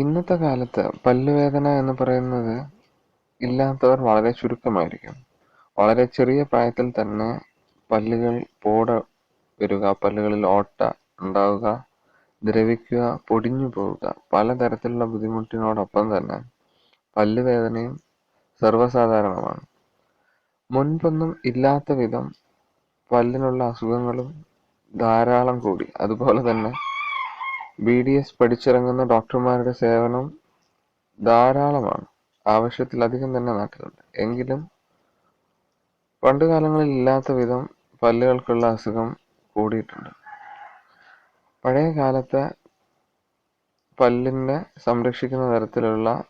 ഇന്നത്തെ കാലത്ത് പല്ലുവേദന എന്ന് പറയുന്നത് ഇല്ലാത്തവർ വളരെ ചുരുക്കമായിരിക്കും. വളരെ ചെറിയ പ്രായത്തിൽ തന്നെ പല്ലുകൾ പോട വരിക പല്ലുകളിൽ ഓട്ട ഉണ്ടാവുക ദ്രവിക്കുക പൊടിഞ്ഞു പോവുക പലതരത്തിലുള്ള ബുദ്ധിമുട്ടിനോടൊപ്പം തന്നെ പല്ലുവേദനയും സർവസാധാരണമാണ്. മുൻപൊന്നും ഇല്ലാത്ത വിധം പല്ലിനുള്ള അസുഖങ്ങളും ധാരാളം കൂടി. അതുപോലെ തന്നെ ബി ഡി എസ് പഠിച്ചിറങ്ങുന്ന ഡോക്ടർമാരുടെ സേവനം ധാരാളമാണ്. ആവശ്യത്തിലധികം തന്നെ നാട്ടിലുണ്ട്. എങ്കിലും പണ്ട് കാലങ്ങളിൽ ഇല്ലാത്ത വിധം പല്ലുകൾക്കുള്ള അസുഖം കൂടിയിട്ടുണ്ട്. പഴയ കാലത്തെ പല്ലിനെ സംരക്ഷിക്കുന്ന തരത്തിലുള്ള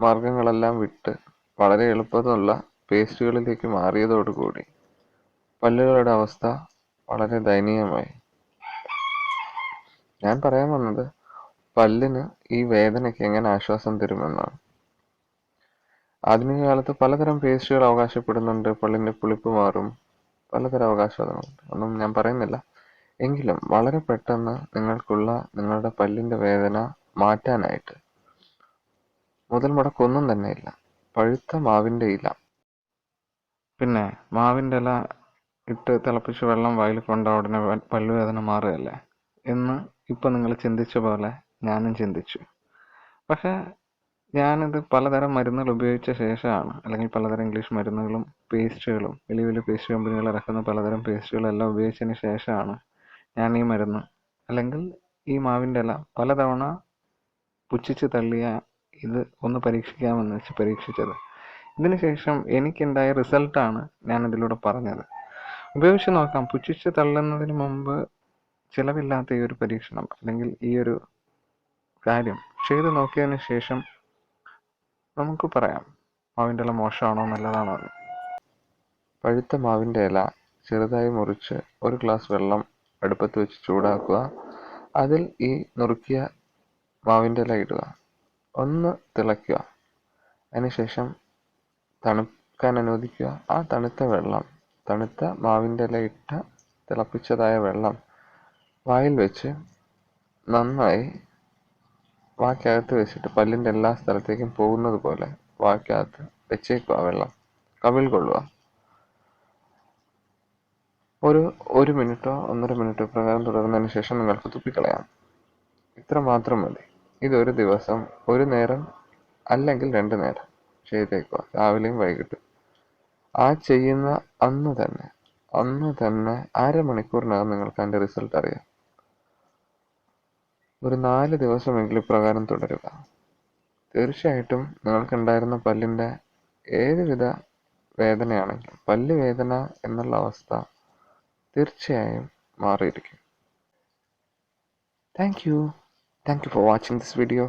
മാർഗങ്ങളെല്ലാം വിട്ട് വളരെ എളുപ്പത്തിലുള്ള പേസ്റ്റുകളിലേക്ക് മാറിയതോടുകൂടി പല്ലുകളുടെ അവസ്ഥ വളരെ ദയനീയമായി. ഞാൻ പറയാൻ വന്നത് പല്ലിന് ഈ വേദനയ്ക്ക് എങ്ങനെ ആശ്വാസം തരുമെന്നാണ്. ആധുനിക കാലത്ത് പലതരം പേസ്റ്റുകൾ അവകാശപ്പെടുന്നുണ്ട് പല്ലിന്റെ പുളിപ്പ് മാറും പലതരം അവകാശവാദങ്ങളുണ്ട്. ഒന്നും ഞാൻ പറയുന്നില്ല. എങ്കിലും വളരെ പെട്ടെന്ന് നിങ്ങൾക്കുള്ള നിങ്ങളുടെ പല്ലിന്റെ വേദന മാറ്റാനായിട്ട്. മുതൽ മുടക്കൊന്നും തന്നെ ഇല്ല. പഴുത്ത മാവിന്റെ ഇല. പിന്നെ മാവിന്റെ ഇല ഇട്ട് തിളപ്പിച്ച് വെള്ളം വായിൽ കൊണ്ട ഉടനെ പല്ലുവേദന മാറുകയല്ലേ? എന്ന് ഇപ്പൊ നിങ്ങൾ ചിന്തിച്ച പോലെ ഞാനും ചിന്തിച്ചു. പക്ഷെ ഞാനിത് പലതരം മരുന്നുകൾ ഉപയോഗിച്ച ശേഷമാണ് അല്ലെങ്കിൽ പലതരം ഇംഗ്ലീഷ് മരുന്നുകളും പേസ്റ്റുകളും വലിയ വലിയ പേസ്റ്റ് കമ്പനികൾ ഇറക്കുന്ന പലതരം പേസ്റ്റുകളെല്ലാം ഉപയോഗിച്ചതിന് ശേഷമാണ് ഞാൻ ഈ മരുന്ന് അല്ലെങ്കിൽ ഈ മാവിന്റെ ഇല പലതവണ പുച്ഛിച്ച് തള്ളിയ ഇത് ഒന്ന് പരീക്ഷിക്കാമെന്ന് വെച്ച് പരീക്ഷിച്ചത്. ഇതിനുശേഷം എനിക്കുണ്ടായ റിസൾട്ടാണ് ഞാൻ ഇതിലൂടെ പറഞ്ഞത്. ഉപയോഗിച്ച് നോക്കാം. പുച്ഛിച്ച് തള്ളുന്നതിന് മുമ്പ് ചിലവില്ലാത്ത ഈ ഒരു പരീക്ഷണം അല്ലെങ്കിൽ ഈ ഒരു കാര്യം ചെയ്തു നോക്കിയതിന് ശേഷം നമുക്ക് പറയാം മാവിന്റെ ഇല മോശമാണോ നല്ലതാണോ എന്ന്. പഴുത്ത മാവിന്റെ ഇല ചെറുതായി മുറിച്ച് ഒരു ഗ്ലാസ് വെള്ളം അടുപ്പത്ത് വെച്ച് ചൂടാക്കുക. അതിൽ ഈ നുറുക്കിയ മാവിന്റെ ഇല ഇടുക. ഒന്ന് തിളയ്ക്കുക. അതിനുശേഷം തണുക്കാൻ അനുവദിക്കുക. ആ തണുത്ത വെള്ളം തണുത്ത മാവിന്റെ ഇല ഇട്ട തിളപ്പിച്ചതായ വെള്ളം വായിൽ വെച്ച് നന്നായി വാക്കകത്ത് വെച്ചിട്ട് പല്ലിന്റെ എല്ലാ സ്ഥലത്തേക്കും പോകുന്നത് പോലെ വാക്കകത്ത് വെച്ചേക്കുക വെള്ളം കവിൾ കൊള്ളുക. ഒരു ഒരു മിനിറ്റോ ഒന്നര മിനിറ്റോ പ്രകാരം തുടരുന്നതിന് ശേഷം നിങ്ങൾക്ക് തുപ്പിക്കളയാം. ഇത്ര മാത്രം മതി. ഇതൊരു ദിവസം ഒരു നേരം അല്ലെങ്കിൽ രണ്ട് നേരം ചെയ്തേക്കുക. രാവിലെയും വൈകിട്ടും. ആ ചെയ്യുന്ന അന്ന് തന്നെ അന്ന് തന്നെ അരമണിക്കൂറിനകം നിങ്ങൾക്ക് അതിന്റെ റിസൾട്ട് അറിയാം. ഒരു നാല് ദിവസമെങ്കിലും ഇപ്രകാരം തുടരുക. തീർച്ചയായിട്ടും നിങ്ങൾക്കുണ്ടായിരുന്ന പല്ലിന്റെ ഏതുവിധ വേദനയാണെങ്കിലും പല്ല് വേദന എന്നുള്ള അവസ്ഥ തീർച്ചയായും മാറിയിരിക്കും. Thank you thank you for watching this video